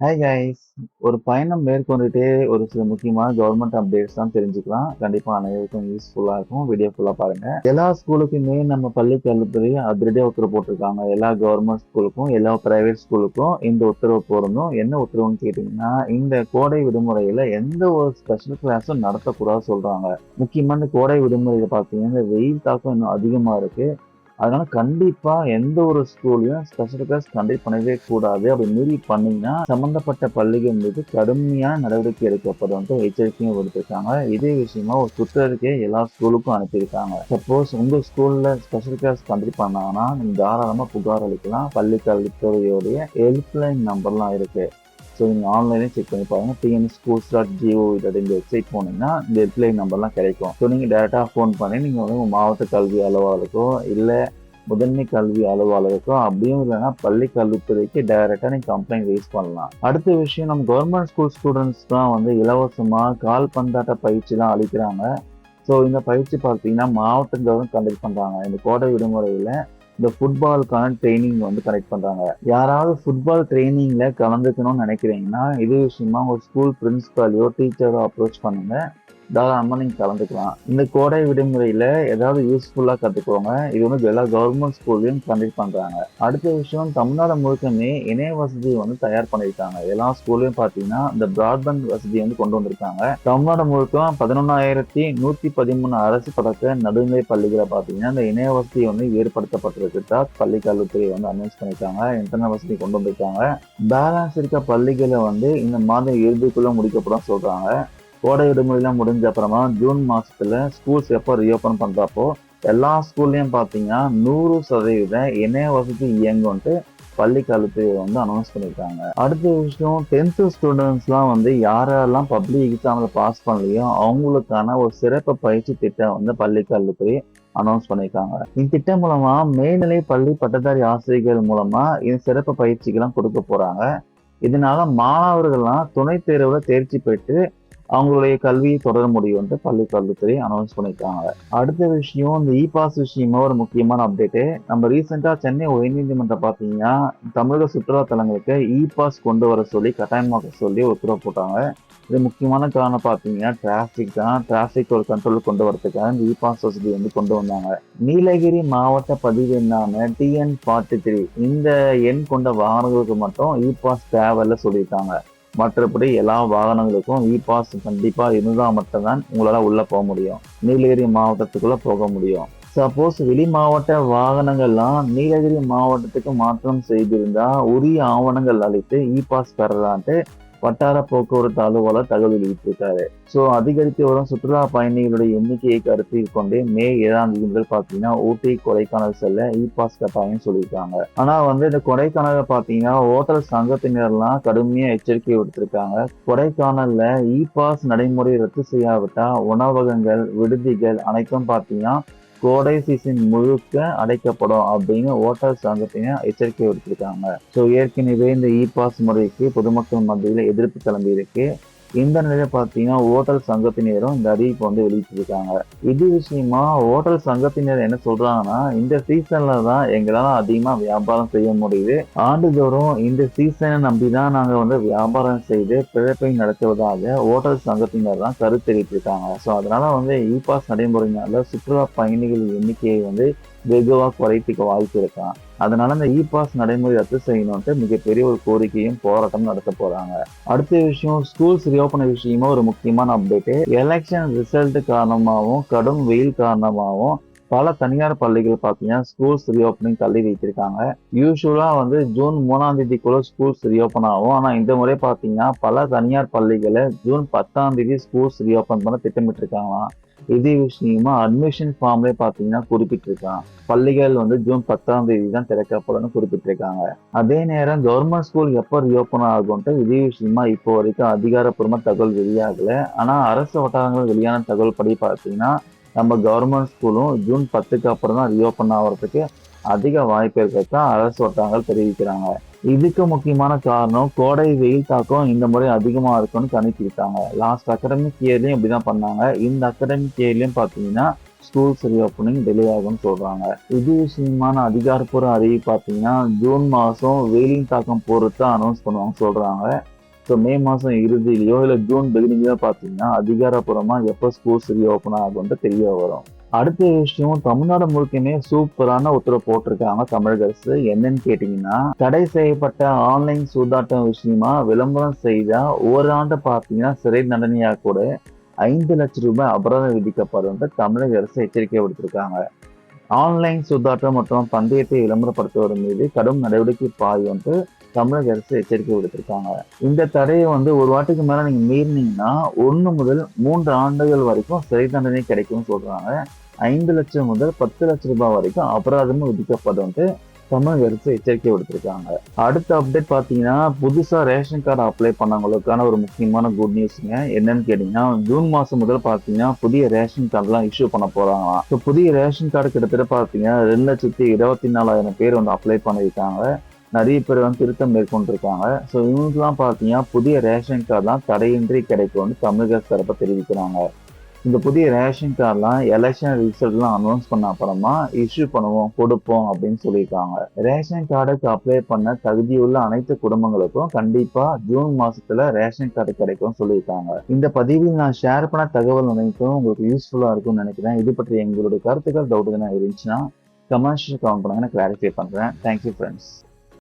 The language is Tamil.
ஹாய் கைஸ் ஒரு பயணம் மேற்கொண்டுட்டே ஒரு சில முக்கியமான கவர்மெண்ட் அப்டேட்ஸ் தான் தெரிஞ்சுக்கலாம். கண்டிப்பாக அனைவருக்கும் யூஸ்ஃபுல்லாக இருக்கும். வீடியோ ஃபுல்லாக பாருங்கள் எல்லா ஸ்கூலுக்குமே நம்ம பள்ளி கல்வித்துறை அதிரடியாக உத்தரவு போட்டிருக்காங்க. எல்லா கவர்மெண்ட் ஸ்கூலுக்கும் எல்லா பிரைவேட் ஸ்கூலுக்கும் இந்த உத்தரவு போடணும். என்ன உத்தரவுன்னு கேட்டிங்கன்னா இந்த கோடை விடுமுறையில் எந்த ஒரு ஸ்பெஷல் கிளாஸும் நடத்தக்கூடாது சொல்கிறாங்க முக்கியமான கோடை விடுமுறையில் பார்த்தீங்கன்னா இந்த வெயில் தாக்கம் இன்னும் அதிகமாக இருக்குது அதனால கண்டிப்பா எந்த ஒரு ஸ்கூல்லையும் ஸ்பெஷல் கிளாஸ் கண்டக்ட் பண்ணவே கூடாது. அப்படி மீறி பண்ணீங்கன்னா சம்பந்தப்பட்ட பள்ளிகள் மீது கடுமையான நடவடிக்கை எடுக்கப்படும் எச்சரிக்கையும் கொடுத்துருக்காங்க இதே விஷயமா ஒரு சுற்றறிக்கையை எல்லா ஸ்கூலுக்கும் அனுப்பியிருக்காங்க. சப்போஸ் உங்க ஸ்கூல்ல ஸ்பெஷல் கிளாஸ் கண்டக்ட் பண்ணாங்கன்னா நீங்க தாராளமா புகார் அளிக்கலாம். பள்ளி கல்வித்துறையோடைய ஹெல்ப்லைன் நம்பர்லாம் இருக்கு. ஸோ நீங்கள் ஆன்லைனே செக் பண்ணி பாருங்கள் TN schools dot G O இந்த வெப்சைட் போனீங்கன்னா இந்த ஹெல்ப்லைன் நம்பர்லாம் கிடைக்கும். ஸோ நீங்கள் டேரெக்டாக ஃபோன் பண்ணி நீங்கள் வந்து உங்கள் மாவட்ட கல்வி அலுவலருக்கோ இல்லை முதன்மை கல்வி அலுவலருக்கோ அப்படியும் இல்லைன்னா பள்ளி கல்வித்துறைக்கு டைரக்டா நீங்க கம்ப்ளைண்ட் ரைஸ் பண்ணலாம். அடுத்த விஷயம் நம்ம கவர்மெண்ட் ஸ்கூல் ஸ்டூடெண்ட்ஸ் தான் வந்து இலவசமா கால் பந்தாட்ட பயிற்சிலாம் அளிக்கிறாங்க. ஸோ இந்த பயிற்சி பார்த்தீங்கன்னா மாவட்டங்களும் கண்டக்ட் பண்றாங்க. இந்த கோடை விடுமுறையில இந்த ஃபுட்பாலுக்கான ட்ரைனிங் வந்து கனெக்ட் பண்றாங்க. யாராவது ஃபுட்பால் ட்ரைனிங்ல கலந்துக்கணும்னு நினைக்கிறீங்கன்னா இது விஷயமா உங்க ஸ்கூல் பிரின்சிபாலையோ டீச்சரோ அப்ரோச் பண்ணுங்க. தாராளமாக நீங்கள் கலந்துக்கலாம். இந்த கோடை விடுமுறையில் ஏதாவது யூஸ்ஃபுல்லாக கற்றுக்கோங்க இது வந்து எல்லா கவர்மெண்ட் ஸ்கூல்லையும் கண்டக்ட் பண்ணுறாங்க அடுத்த விஷயம் தமிழ்நாடு முழுக்கமே இணைய வசதி வந்து தயார் பண்ணியிருக்காங்க. எல்லா ஸ்கூல்லையும் பார்த்தீங்கன்னா இந்த பிராட்பேண்ட் வசதி வந்து கொண்டு வந்திருக்காங்க. தமிழ்நாடு முழுக்க பதினொன்றாயிரத்தி நூற்றி பதிமூணு அரசு பதக்க நடுநிலை பள்ளிகளை பார்த்தீங்கன்னா இந்த இணைய வசதி வந்து ஏற்படுத்தப்பட்டிருக்கிறதா பள்ளி கல்வித்துறை வந்து அனௌன்ஸ் பண்ணியிருக்காங்க. இன்டர்நெட் வசதி கொண்டு வந்திருக்காங்க. பேலன்ஸ் இருக்க பள்ளிகளை வந்து இந்த மாதம் இறுதிக்குள்ளே முடிக்கப்படும் சொல்கிறாங்க கோடை விடுமுறைலாம் முடிஞ்ச அப்புறமா ஜூன் மாசத்துல ஸ்கூல்ஸ் எப்போ ரீஓப்பன் பண்றப்போ எல்லா ஸ்கூல்லையும் பார்த்தீங்கன்னா நூறு சதவீத இணைய வசதி இயங்கும்ட்டு பள்ளி கல்வித்துறை வந்து அனௌன்ஸ் பண்ணியிருக்காங்க அடுத்த விஷயம் டென்த்து ஸ்டூடெண்ட்ஸ்லாம் வந்து யாரெல்லாம் பப்ளிக் எக்ஸாமில் பாஸ் பண்ணலையோ அவங்களுக்கான ஒரு சிறப்பு பயிற்சி திட்டம் வந்து பள்ளி கல்வித்துறை அனௌன்ஸ் பண்ணியிருக்காங்க இந்த திட்டம் மூலமா மேல்நிலை பள்ளி பட்டதாரி ஆசிரியர்கள் மூலமா இந்த சிறப்பு பயிற்சிகள்லாம் கொடுக்க போறாங்க. இதனால மாணவர்கள்லாம் துணை தேர்வுல தேர்ச்சி பெற்று அவங்களுடைய கல்வியை தொடர முடியும் பள்ளி கல்வித்துறை அனௌன்ஸ் பண்ணியிருக்காங்க அடுத்த விஷயம் இந்த இ பாஸ் விஷயமா ஒரு முக்கியமான அப்டேட்டு நம்ம ரீசெண்டாக சென்னை உயர்நீதிமன்றம் பார்த்தீங்கன்னா தமிழக சுற்றுலா தலங்களுக்கு இ பாஸ் கொண்டு வர சொல்லி கட்டாயமாக்க சொல்லி உத்தரவு போட்டாங்க. இது முக்கியமான காரணம் பார்த்தீங்கன்னா டிராஃபிக் தான். டிராஃபிக் ஒரு கண்ட்ரோல் கொண்டு வரதுக்காக இந்த இ பாஸ் வசதி வந்து கொண்டு வந்தாங்க. நீலகிரி மாவட்ட பதிவு என்னான டிஎன் ஃபார்ட்டி த்ரீ இந்த எண் கொண்ட வாகனங்களுக்கு மட்டும் இ பாஸ் தேவையில்ல சொல்லியிருக்காங்க. மற்றபடி எல்லா வாகனங்களுக்கும் e இ பாஸ் கண்டிப்பாக இருந்தால் மட்டும்தான் உங்களால் உள்ளே போக முடியும். நீலகிரி மாவட்டத்துக்குள்ளே போக முடியும். சப்போஸ் வெளி மாவட்ட வாகனங்கள்லாம் நீலகிரி மாவட்டத்துக்கு மாற்றம் செய்திருந்தா உரிய ஆவணங்கள் அளித்து e இ பாஸ் பெறலான்ட்டு வட்டார போக்குவரத்து அலுவலர் தகவல் வெளியிட்டிருக்காரு. ஸோ அதிகரித்து வரும் சுற்றுலா பயணிகளுடைய எண்ணிக்கையை கருத்தில் கொண்டு மே ஏழாம் தேதி முதல் பார்த்தீங்கன்னா ஊட்டி கொடைக்கானல் செல்ல இ பாஸ் கட்டாயம் சொல்லியிருக்காங்க. ஆனால் வந்து இந்த கொடைக்கானல பார்த்தீங்கன்னா ஓட்டல் சங்கத்தினர்லாம் கடுமையாக எச்சரிக்கை விடுத்திருக்காங்க. கொடைக்கானல்ல இ பாஸ் நடைமுறை ரத்து செய்யாவிட்டால் உணவகங்கள் விடுதிகள் அனைத்தும் பார்த்தீங்கன்னா கோடை சீசன் முழுக்க அடைக்கப்படும் அப்படின்னு ஓட்டர் சங்கத்தினர் எச்சரிக்கை விடுத்திருக்காங்க. ஸோ ஏற்கனவே இந்த இ பாஸ் முறைக்கு பொதுமக்கள் மத்தியில் எதிர்ப்பு கிளம்பி இருக்கு இந்த நிலையில பார்த்தீங்கன்னா ஓட்டல் சங்கத்தினரும் இந்த அறிவிப்பை வந்து வெளியிட்டிருக்காங்க. இது விஷயமா ஓட்டல் சங்கத்தினர் என்ன சொல்றாங்கன்னா இந்த சீசன்ல தான் எங்களால அதிகமா வியாபாரம் செய்ய முடியுது. ஆண்டுதோறும் இந்த சீசனை நம்பி தான் நாங்க வந்து வியாபாரம் செய்து பிழைப்பை நடத்துவதாக ஓட்டல் சங்கத்தினர் தான் கருத்து தெரிவித்திருக்காங்க. ஸோ அதனால வந்து இ பாஸ் நடைமுறையினால சுற்றுலா பயணிகள் எண்ணிக்கையை வந்து வெகுவாக குறைத்துக்க வாய்ப்பு இருக்கான் அதனால இந்த இ பாஸ் நடைமுறை ரத்து செய்யணும்ட்டு மிகப்பெரிய ஒரு கோரிக்கையும் போராட்டம் நடத்த போறாங்க. அடுத்த விஷயம் ஸ்கூல்ஸ் ரீஓப்பன் விஷயமா ஒரு முக்கியமான அப்டேட் எலெக்ஷன் ரிசல்ட் காரணமாகவும் கடும் வெயில் காரணமாகவும் பல தனியார் பள்ளிகள் பார்த்தீங்கன்னா ஸ்கூல்ஸ் ரீஓப்பனிங் தள்ளி வைத்திருக்காங்க. யூஸ்வலாக வந்து ஜூன் மூணாம் தேதிக்குள்ள ஸ்கூல்ஸ் ரீஓப்பன் ஆகும். ஆனால் இந்த முறை பார்த்தீங்கன்னா பல தனியார் பள்ளிகளை ஜூன் பத்தாம் தேதி ஸ்கூல்ஸ் ரீஓப்பன் பண்ண திட்டமிட்டிருக்காங்களாம். இதே விஷயமா அட்மிஷன் ஃபார்ம்லேயே பார்த்தீங்கன்னா குறிப்பிட்டிருக்கான் பள்ளிகள் வந்து ஜூன் பத்தாம் தேதி தான் திறக்கப்படும்னு குறிப்பிட்டிருக்காங்க. அதே நேரம் கவர்மெண்ட் ஸ்கூல் எப்போ ரீஓப்பன் ஆகும்ட்டு இதே விஷயமா இப்போ வரைக்கும் அதிகாரப்பூர்வமாக தகவல் வெளியாகல. ஆனால் அரசு வட்டாரங்கள் வெளியான தகவல் படி பார்த்தீங்கன்னா நம்ம கவர்மெண்ட் ஸ்கூலும் ஜூன் பத்துக்கு அப்புறம் தான் ரீஓப்பன் ஆகிறதுக்கு அதிக வாய்ப்பு இருக்கிறதா அரசு வட்டாரங்கள் தெரிவிக்கிறாங்க. இதுக்கு முக்கியமான காரணம் கோடை வெயில் தாக்கம் இந்த முறை அதிகமாக இருக்கும்னு கணிச்சிருக்காங்க. லாஸ்ட் அகடமிக் இயர்லையும் இப்படிதான் பண்ணாங்க. இந்த அகடமிக் இயர்லையும் பார்த்தீங்கன்னா ஸ்கூல்ஸ் ரீஓப்பனிங் டிலே ஆகும்னு சொல்கிறாங்க இது விஷயமான அதிகாரப்பூர்வ அறிவு பார்த்தீங்கன்னா ஜூன் மாதம் வெயிலின் தாக்கம் பொறுத்து அனௌன்ஸ் பண்ணுவாங்க சொல்கிறாங்க ஸோ மே மாதம் இறுதியிலையோ இல்லை ஜூன் பிகினிங்லையோ பார்த்தீங்கன்னா அதிகாரப்பூர்வமாக எப்போ ஸ்கூல்ஸ் ரீஓப்பன் ஆகும்ன்ட்டு தெரிய வரும். அடுத்த விஷயம் தமிழ்நாடு முழுக்கமே சூப்பரான உத்தரவு போட்டிருக்காங்க தமிழக அரசு. என்னன்னு கேட்டீங்கன்னா தடை செய்யப்பட்ட ஆன்லைன் சூதாட்டம் விஷயமா விளம்பரம் செய்தா ஓராண்டு பார்த்தீங்கன்னா சிறை தண்டனையாக கூட ஐந்து லட்சம் ரூபாய் அபராதம் விதிக்கப்படும் என்று தமிழக அரசு எச்சரிக்கை விடுத்திருக்காங்க. ஆன்லைன் சூதாட்டம் மற்றும் பந்தயத்தை விளம்பரப்படுத்துவோர் மீது கடும் நடவடிக்கை பாயும் என்று தமிழக அரசு எச்சரிக்கை விடுத்திருக்காங்க. இந்த தடையை வந்து ஒரு வாட்டுக்கு மேல நீங்க மீறினீங்கன்னா ஒன்று முதல் மூன்று ஆண்டுகள் வரைக்கும் சிறை தண்டனை கிடைக்கும்னு சொல்றாங்க. ஐந்து லட்சம் முதல் பத்து லட்சம் ரூபாய் வரைக்கும் அபராதமும் விதிக்கப்படும்ட்டு தமிழக அரசு எச்சரிக்கை விடுத்திருக்காங்க. அடுத்த அப்டேட் பார்த்தீங்கன்னா புதுசாக ரேஷன் கார்டு அப்ளை பண்ணவங்களுக்கான ஒரு முக்கியமான குட் நியூஸுங்க என்னன்னு கேட்டிங்கன்னா ஜூன் மாதம் முதல் பார்த்தீங்கன்னா புதிய ரேஷன் கார்டுலாம் இஷ்யூ பண்ண போகிறாங்களாம் ஸோ புதிய ரேஷன் கார்டு கிட்டத்தட்ட பார்த்தீங்கன்னா ரெண்டு லட்சத்தி இருபத்தி நாலாயிரம் பேர் வந்து அப்ளை பண்ணியிருக்காங்க. நிறைய பேர் வந்து திருத்தம் மேற்கொண்டிருக்காங்க. ஸோ இவங்களுக்குலாம் பார்த்தீங்கன்னா புதிய ரேஷன் கார்டுலாம் தடையின்றி கிடைக்கும்னு தமிழக தரப்பை தெரிவிக்கிறாங்க. இந்த புதிய ரேஷன் கார்டெலாம் எலெக்ஷன் ரிசல்ட்லாம் அனௌன்ஸ் பண்ண அப்புறமா இஷ்யூ பண்ணுவோம் கொடுப்போம் அப்படின்னு சொல்லியிருக்காங்க. ரேஷன் கார்டுக்கு அப்ளை பண்ண தகுதியுள்ள அனைத்து குடும்பங்களுக்கும் கண்டிப்பாக ஜூன் மாதத்தில் ரேஷன் கார்டு கிடைக்கும் சொல்லியிருக்காங்க. இந்த பதிவில் நான் ஷேர் பண்ண தகவல் அனைத்தும் உங்களுக்கு யூஸ்ஃபுல்லாக இருக்கும்னு நினைக்கிறேன். இது பற்றி எங்களுடைய கருத்துக்கள் டவுட் எதுனா இருந்துச்சுன்னா கமர்ஷியல் கவுண்ட் பண்ணுங்க. நான் கிளாரிஃபை பண்ணுறேன் தேங்க்யூ ஃப்ரெண்ட்ஸ்